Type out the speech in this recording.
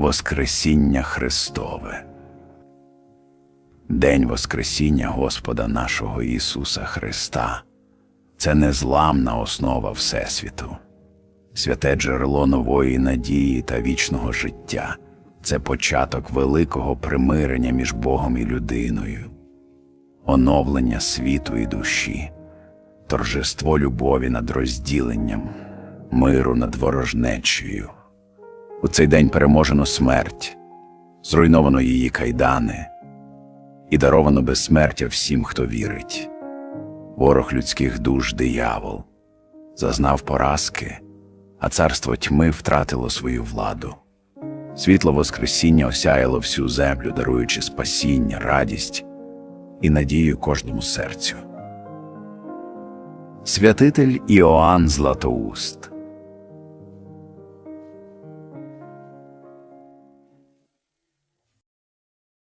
Воскресіння Христове. День Воскресіння Господа нашого Ісуса Христа. Це незламна основа Всесвіту, святе джерело нової надії та вічного життя, це початок великого примирення між Богом і людиною, оновлення світу і душі, торжество любові над розділенням, миру над ворожнечею. У цей день переможено смерть, зруйновано її кайдани і даровано безсмертя всім, хто вірить. Ворог людських душ диявол зазнав поразки, а царство тьми втратило свою владу. Світло Воскресіння осяяло всю землю, даруючи спасіння, радість і надію кожному серцю. Святитель Іоанн Златоуст